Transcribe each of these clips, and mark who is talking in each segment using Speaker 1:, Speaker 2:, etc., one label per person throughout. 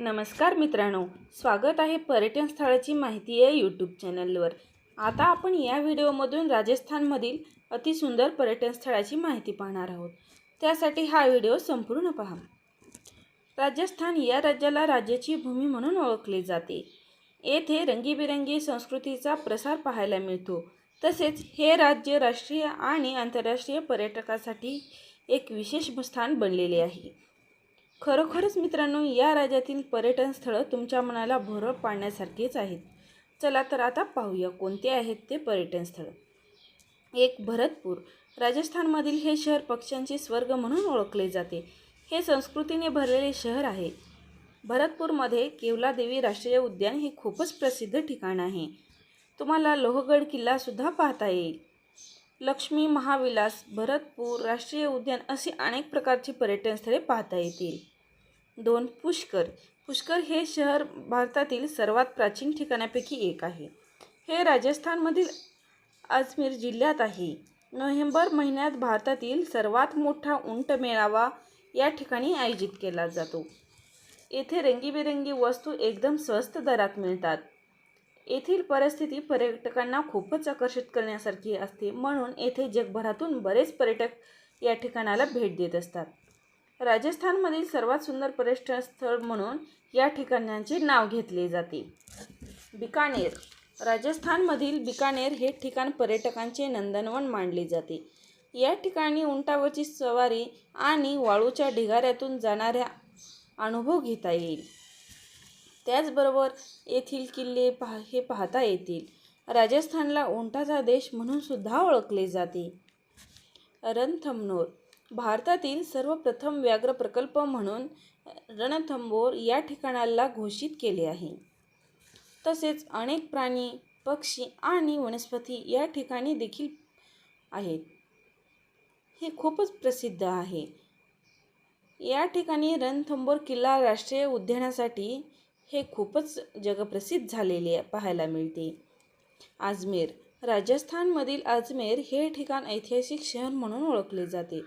Speaker 1: नमस्कार मित्रांनो स्वागत आहे पर्यटन स्थळाची माहिती आहे यूट्यूब चॅनलवर आता आपण या व्हिडिओमधून राजस्थानमधील अतिसुंदर पर्यटन स्थळाची माहिती पाहणार आहोत. त्यासाठी हा व्हिडिओ संपूर्ण पहा. राजस्थान या राज्याला राज्याची भूमी म्हणून ओळखले जाते. येथे रंगीबेरंगी संस्कृतीचा प्रसार पाहायला मिळतो. तसेच हे राज्य राष्ट्रीय आणि आंतरराष्ट्रीय पर्यटकासाठी एक विशेष स्थान बनलेले आहे. खरोखरच मित्रांनो या राज्यातील पर्यटन स्थळं तुमच्या मनाला भरळ पाडण्यासारखीच आहेत. चला तर आता पाहूया कोणते आहेत ते पर्यटन स्थळं. एक भरतपूर. राजस्थानमधील हे शहर पक्ष्यांचे स्वर्ग म्हणून ओळखले जाते. हे संस्कृतीने भरलेले शहर आहे. भरतपूरमध्ये केवलादेवी राष्ट्रीय उद्यान हे खूपच प्रसिद्ध ठिकाण आहे. तुम्हाला लोहगड किल्लासुद्धा पाहता येईल. लक्ष्मी महाविलास भरतपूर राष्ट्रीय उद्यान अशी अनेक प्रकारची पर्यटन स्थळे पाहता येतील. दोन पुष्कर. पुष्कर हे शहर भारतातील सर्वात प्राचीन ठिकाणापैकी एक आहे. हे राजस्थानमधील अजमेर जिल्ह्यात आहे. नोव्हेंबर महिन्यात भारतातील सर्वात मोठा उंट मेळावा या ठिकाणी आयोजित केला जातो. येथे रंगीबेरंगी वस्तू एकदम स्वस्त दरात मिळतात. येथील परिस्थिती पर्यटकांना खूपच आकर्षित करण्यासारखी असते. म्हणून येथे जगभरातून बरेच पर्यटक या ठिकाणाला भेट देत असतात. राजस्थानमधील सर्वात सुंदर पर्यटन स्थळ म्हणून या ठिकाणांचे नाव घेतले जाते. बिकानेर. राजस्थानमधील बिकानेर हे ठिकाण पर्यटकांचे नंदनवन मानले जाते. या ठिकाणी उंटावरची सवारी आणि वाळूच्या ढिगाऱ्यातून जाणाऱ्या अनुभव घेता येईल. त्याचबरोबर येथील किल्ले पहा हे पाहता येतील. राजस्थानला ओंटाचा देश म्हणून सुद्धा ओळखले जाते. रणथंबोर. भारतातील सर्वप्रथम व्याघ्र प्रकल्प म्हणून रणथंबोर या ठिकाणाला घोषित केले आहे. तसेच अनेक प्राणी पक्षी आणि वनस्पती या ठिकाणी देखील आहेत. हे खूपच प्रसिद्ध आहे. या ठिकाणी रणथंबोर किल्ला राष्ट्रीय उद्यानासाठी हे खूपच जगप्रसिद्ध झालेले पाहायला मिळते. अजमेर राजस्थानमधील अजमेर हे ठिकाण ऐतिहासिक शहर म्हणून ओळखले जाते.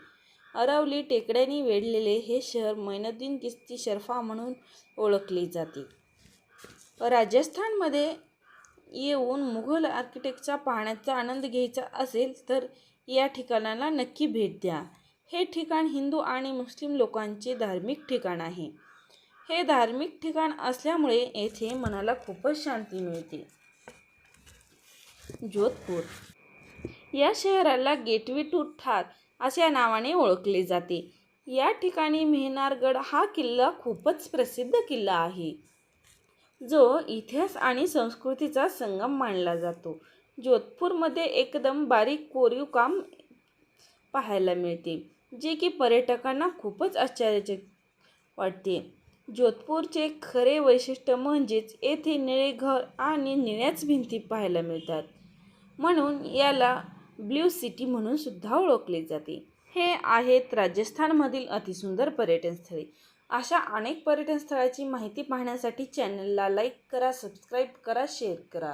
Speaker 1: अरावली टेकड्यांनी वेढलेले हे शहर मैनुद्दीन किस्ती शर्फा म्हणून ओळखले जाते. राजस्थानमध्ये येऊन मुघल आर्किटेक्टचा पाहण्याचा आनंद घ्यायचा असेल तर या ठिकाणाला नक्की भेट द्या. हे ठिकाण हिंदू आणि मुस्लिम लोकांचे धार्मिक ठिकाण आहे. हे धार्मिक ठिकाण असल्यामुळे येथे मनाला खूपच शांती मिळते. जोधपूर. या शहराला गेटवे टू ठार अशा नावाने ओळखले जाते. या ठिकाणी मेहनारगड हा किल्ला खूपच प्रसिद्ध किल्ला आहे. जो इतिहास आणि संस्कृतीचा संगम मानला जातो. जोधपूरमध्ये एकदम बारीक कोरीव काम पाहायला मिळते जे की पर्यटकांना खूपच आश्चर्यचकित वाटते. जोधपूरचे खरे वैशिष्ट्य म्हणजेच येथे निळे घर आणि निळ्याच भिंती पाहायला मिळतात. म्हणून याला ब्ल्यू सिटी म्हणून सुद्धा ओळखले जाते. हे आहेत राजस्थानमधील अतिसुंदर पर्यटन स्थळे. अशा अनेक पर्यटन स्थळाची माहिती पाहण्यासाठी चॅनलला लाईक करा सबस्क्राईब करा शेअर करा.